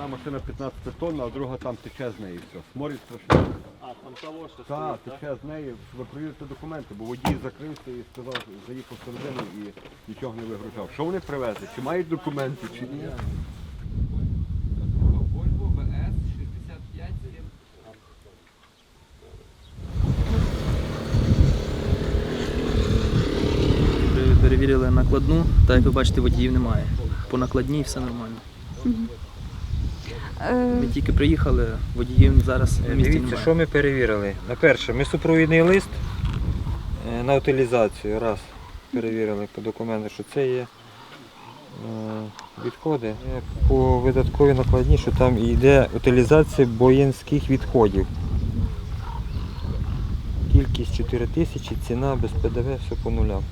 Одна машина 15 тонн, а друга там тече з неї все. Сморід страшний. А, там того, що Так, стоїть, тече з неї. Ви перевірте документи, бо водій закрився і сказав, заїхав всередину і нічого не вигружав. Що вони привезли? Чи мають документи, чи ні? Volvo VS 65 Перевірили накладну, та як ви бачите, водіїв немає. По накладній все нормально. Е, Ми тільки приїхали, водіїв зараз в місті Дивіться, немає. що ми перевірили. На перше, ми супровідний лист е, на утилізацію. Раз. Перевірили по документу, що це є е, відходи. Е, По видатковій накладні, що там йде утилізація воєнських відходів. Кількість 4 тисячі, ціна без ПДВ, все по нулям.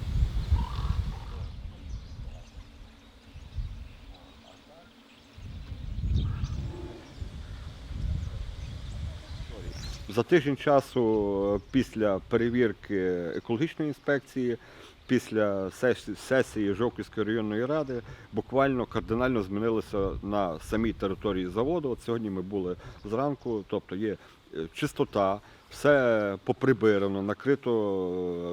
За тиждень часу е, після перевірки екологічної інспекції, після сесії Жовківської районної ради, буквально кардинально змінилося на самій території заводу. От сьогодні ми були зранку, тобто є е, чистота, все поприбирано, накрито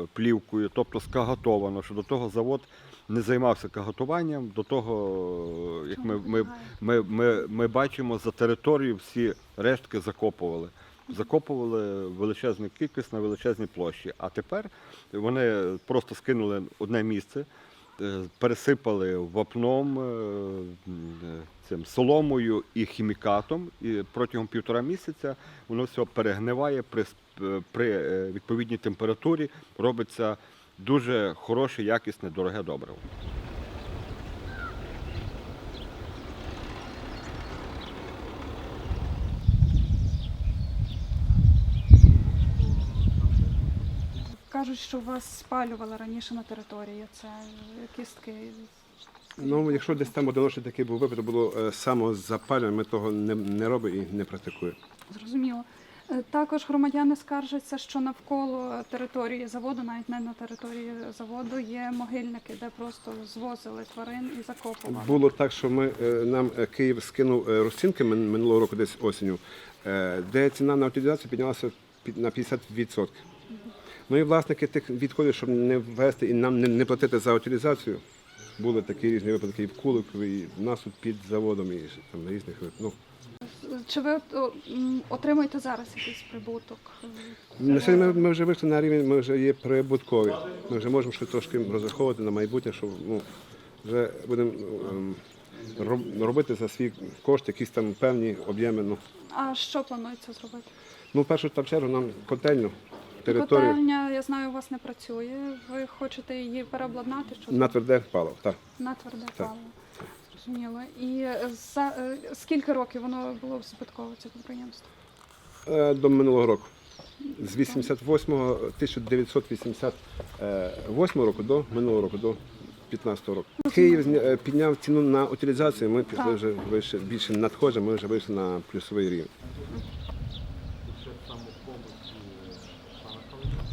е, плівкою, тобто скагатовано, що до того завод не займався кагатуванням, до того, як ми, ми, ми, ми, ми бачимо, за територію всі рештки закопували закопували величезну кількість на величезній площі. А тепер вони просто скинули одне місце, е, пересипали вапном, е, цим соломою і хімікатом. І протягом півтора місяця воно все перегниває при, при е, відповідній температурі. Робиться дуже хороше, якісне, дороге добриво. Кажуть, що вас спалювали раніше на території. Це кістки. Ну, якщо десь там одиночний такий був випадок, було е, самозапалювання, ми того не, не робимо і не практикуємо. Зрозуміло. Е, Також громадяни скаржаться, що навколо території заводу, навіть не на території заводу, є могильники, де просто звозили тварин і закопували. Було так, що ми, е, нам Київ скинув розцінки минулого року, десь осінню, де ціна на утилізацію піднялася на 50%. Ну і власники тих відходів, щоб не ввести і нам не, не платити за утилізацію, були такі різні випадки і в Куликові, і в нас тут під заводом, і там різних. Ну, Чи ви отримуєте зараз якийсь прибуток? На сьогодні ми, ми вже вийшли на рівень, ми вже є прибуткові. Ми вже можемо щось трошки розраховувати на майбутнє, що ну, вже будемо ем, робити за свій кошт якісь там певні об'єми. Ну, А що планується зробити? ну в першу чергу нам котельну територію Котельня, я знаю, у вас не працює. Ви хочете її переобладнати? Що на тверде паливо. Так. на тверде Так. паливо. Зрозуміло. І за е, скільки років воно було збиткове це підприємство? Е, До минулого року. З 88-го, 1988 року до минулого року, до 15 року. Київ зня- е, підняв ціну на утилізацію, ми пішли Так. вже вище, більше надходимо, ми вже вийшли на плюсовий рівень. Hold on.